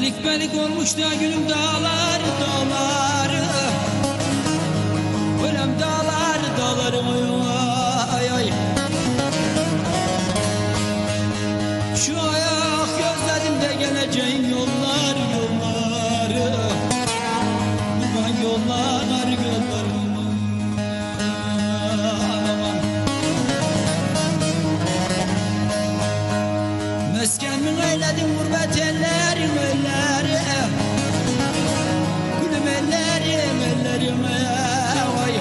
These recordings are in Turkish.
Delik belik olmuş da gülüm dağlar Eyledin gurbet ellerim elleri Gülüm ellerim ellerim vay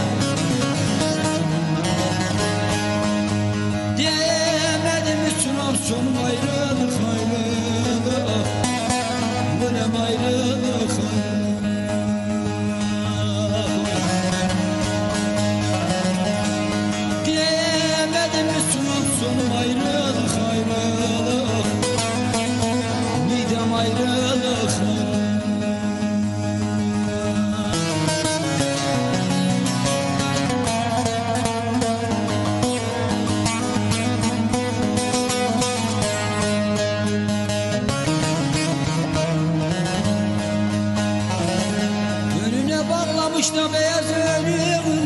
Diyemedim sunam sonum ayrılık ayrılık. Gülüm ayrılık Diyemedim sonum ayrılık ayrılık bağlamış da beyaz önüm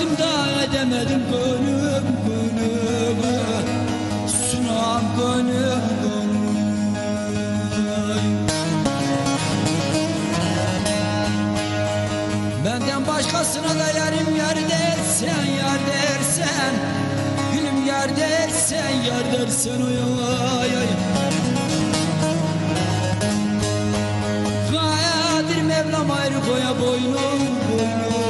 Uğraştım da edemedim gönlüm gönlümü. Sunam gönlüm gönlüm. Benden başkasına da yarim yar dersen yar dersen. Gülüm yar dersen yar dersen oy oy oy Mevlam ayrı koya boynum boynum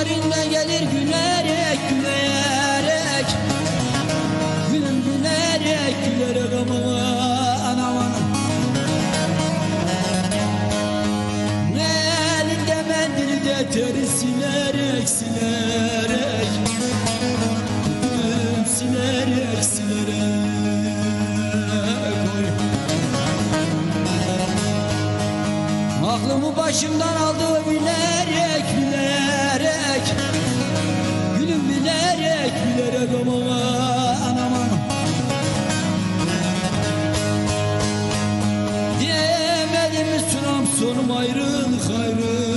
yarınla gelir gülerek gülerek. Gülüm gülerek gülerek aman aman. Ne elinde mendili de teri silerek silerek. Gülüm silerek silerek. Aklımı başımdan aldı bilerek Diyemedim mi sunam sonum ayrılık ayrılık